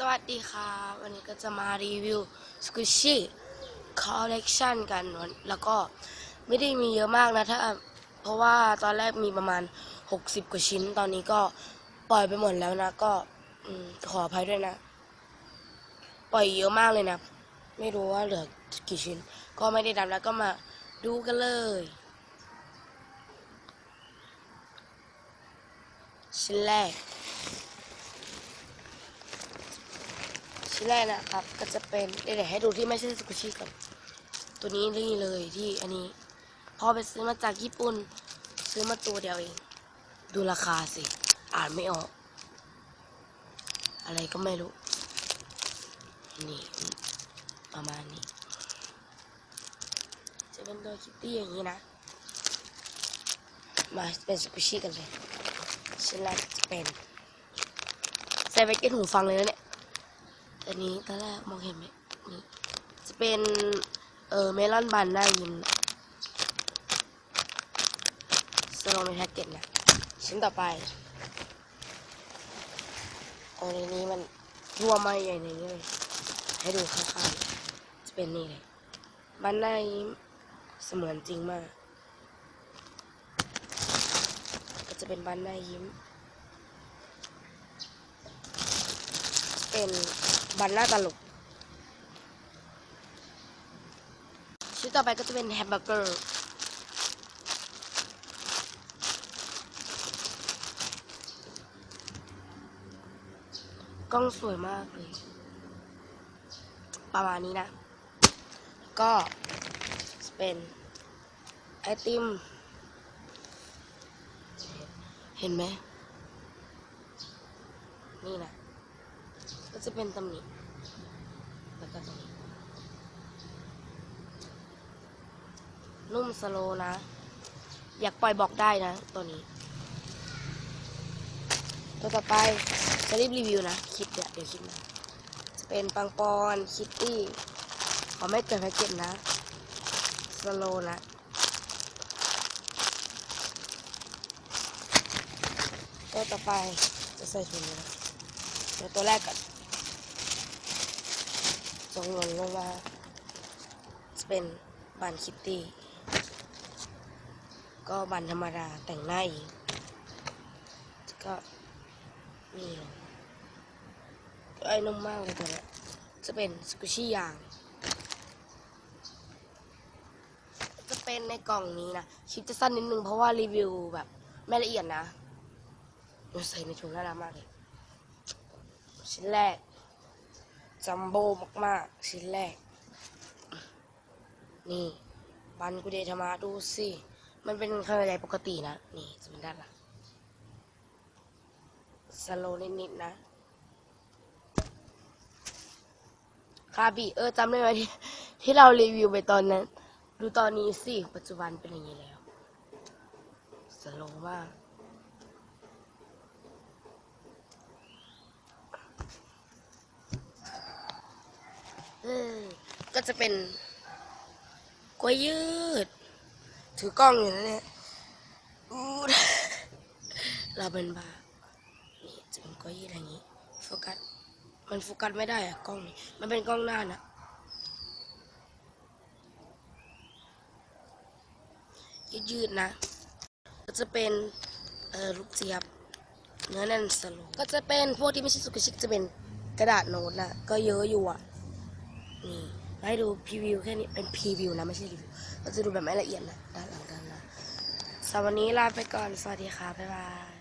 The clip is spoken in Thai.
สวัสดีค่ะวันนี้ก็จะมารีวิวสกูชี่คอลเล t ชันกันแล้วก็ไม่ได้มีเยอะมากนะถ้าเพราะว่าตอนแรกมีประมาณ 60 กว่าชิ้น ตอนนี้ก็ปล่อยไปหมดแล้วนะ ก็ขออภัยด้วยนะ ปล่อยเยอะมากเลยนะ ไม่รู้ว่าเหลือกี่ชิ้น ก็ไม่ได้ดำแล้วก็มาดูกันเลยชิ้นแรก ชิ้นแรกนะครับ ก็จะเป็นเดี๋ยวให้ดูที่ไม่ใช่สกุชิกับตัวนี้นี่เลยที่อันนี้พอไปซื้อมาจากญี่ปุ่น ซื้อมาตัวเดียวเอง ดูราคาสิ อ่านไม่ออก อะไรก็ไม่รู้ นี่ ประมาณนี้ จะเป็นตัวคิตตี้อย่างนี้นะ มาเป็นสกุชิกันเลยชิ้นแรกจะเป็นใส่ไปเก็ตหูฟังเลยนะเนี่ย อันนี้ตอนแรกมองเห็นไหมนี่จะเป็นเออเมลอนบันหน้ายิ้มนสโลในแพ็กเกจนะชิ้นต่อไปโอ้ในนี้มันรั่วไหมใหญ่ในนี้เลยให้ดูข้างๆจะเป็นนี่เลยบันหน้ายิ้มเสมือนจริงมาก ก็จะเป็นบันหน้ายิ้ม เป็น บันหน้าตลกชิ้นต่อไปก็จะเป็นแฮมเบอร์เกอร์กล้องสวยมากเลย ประมาณนี้นะ ก็เป็นไอติม เห็นไหมนี่นะ ก็จะเป็นตำหนิแล้วก็ตรงนี้นุ่มสโลนะ อยากปล่อยบอกได้นะ ตัวนี้ ตัวต่อไปจะรีบรีวิวนะคิดเดี๋ยวเดี๋ยวคิดนะจะเป็นปังปอนคิตตี้ขอไม่เกินแพ็กเกจนะสโลนะตัวต่อไปจะใส่ถุงนี้นะเดี๋ยวตัวแรกก่อน จงหลนลงมาจะเป็นบันคิตตี้ ก็บันธรรมดาแต่งหน้าองก็นี่เลยไอ้นุ่มมากเลยตัวนี้จะเป็นสกุชี่ยาง จะเป็นในกล่องนี้นะ คลิปจะสั้นนิดนึงเพราะว่ารีวิวแบบไม่ละเอียดนะใส่ในถุงน่ารักมากเลยชิ้นแรก จัมโบ้มากๆ ชิ้นแรก นี่ บันกุเดธรรมาดูสิ มันเป็นขนาดใหญ่ปกตินะ นี่จะเป็นด้านหลังสโลว์นิดๆนะ คาบีเออจำได้ไหมที่ที่เรารีวิวไปตอนนั้น ดูตอนนี้สิ ปัจจุบันเป็นอย่างนี้แล้ว สโลมาก เออ ก็จะเป็นกล้วยยืด ถือกล้องอยู่นะเนี่ยอู้ดเราเป็นบานี่จะเป็นกล้วยยืดอย่างนี้โฟกัสมันโฟกัสไม่ได้อะกล้องนี้มันเป็นกล้องหน้านะยืดยืดๆนะ ก็จะเป็นเออลูกเจี๊ยบเนื้อแน่นสโลก็จะเป็นพวกที่ไม่ใช่สุกชิกจะเป็นกระดาษโน้ตนะก็เยอะอยู่อะ ให้ดูพรีวิวแค่นี้เป็นพรีวิวนะไม่ใช่รีวิวเราจะดูแบบไม่ละเอียดนะด้านหลังกันนะสำหรับวันนี้ลาไปก่อน สวัสดีค่ะ บ๊ายบาย